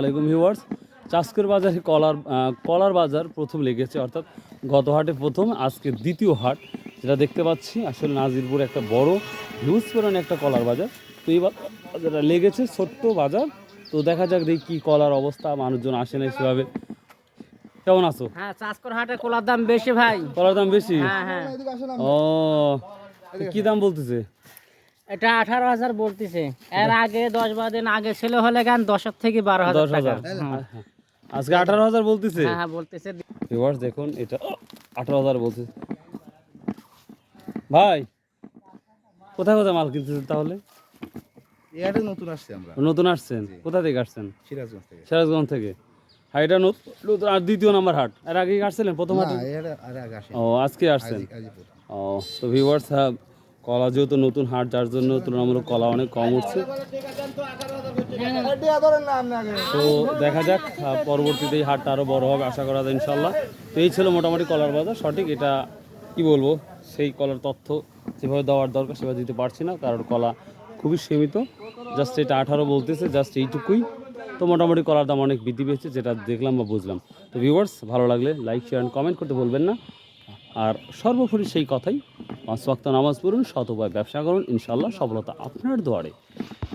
আলাইকুম ভিউয়ার্স। চাষকের বাজারে কলার কলার বাজার প্রথম লেগেছে অর্থাৎ গত হাটে প্রথম আজকে দ্বিতীয় হাট যেটা দেখতে পাচ্ছি আসলে নাজিরপুর একটা বড় হিউজ পরিমাণে একটা কলার বাজার। তো এই বাজারটা লেগেছে ছোট্ট বাজার। তো দেখা যাক দেখি কী কলার অবস্থা মানুষজন আসে না সেভাবে। কেমন আছো? হ্যাঁ চাষকর হাটে কলার দাম বেশি ভাই। কলার দাম বেশি? হ্যাঁ হ্যাঁ। ও কি দাম বলতেছে? এটা আঠারো হাজার বলতেছে। এর আগে দশ বারো দিন আগে ছিল হলে গান দশের থেকে বারো হাজার দশ টাকা। হাজার আজকে আঠারো হাজার বলতেছে? হ্যাঁ হ্যাঁ বলতেছে। ভিউয়ার্স দেখুন এটা আঠারো হাজার বলছে। ভাই কোথায় কোথায় মাল কিনতেছেন তাহলে? নতুন আসছে আমরা। নতুন আসছেন? কোথা থেকে আসছেন? সিরাজগঞ্জ থেকে। সিরাজগঞ্জ থেকে। হ্যাঁ এটা নতুন আর দ্বিতীয় নাম্বার হাট। আর আগে আসছিলেন প্রথম হাটে? এয়ারে আরে আগে আসে ও আজকে আসছেন। আজই- আজই প্রথম। ও তো ভিউয়ার্স কলা যেহেতু নতুন হাট, যার জন্য তুলনামূলক কলা অনেক কম উঠছে। তো দেখা যাক পরবর্তীতে এই হাটটা আরও বড় হবে আশা করা যায় ইনশাল্লাহ। তো এই ছিল মোটামুটি কলার বাজার, সঠিক এটা কি বলব? সেই কলার তথ্য যেভাবে দেওয়ার দরকার সেভাবে দিতে পারছি না, কারণ কলা খুবই সীমিত। জাস্ট এটা আঠারো বলতেছে, জাস্ট এইটুকুই। তো মোটামুটি কলার দাম অনেক বৃদ্ধি পেয়েছে, যেটা দেখলাম বা বুঝলাম। তো ভিউয়ার্স ভালো লাগলে লাইক শেয়ার অ্যান্ড কমেন্ট করতে বলবেন না। আর সর্বোপরি সেই কথাই। পাঁচ ওয়াক্ত নামাজ পড়ুন শতভাবে ব্যবসা করুন ইনশাল্লাহ সফলতা আপনার দুয়ারে।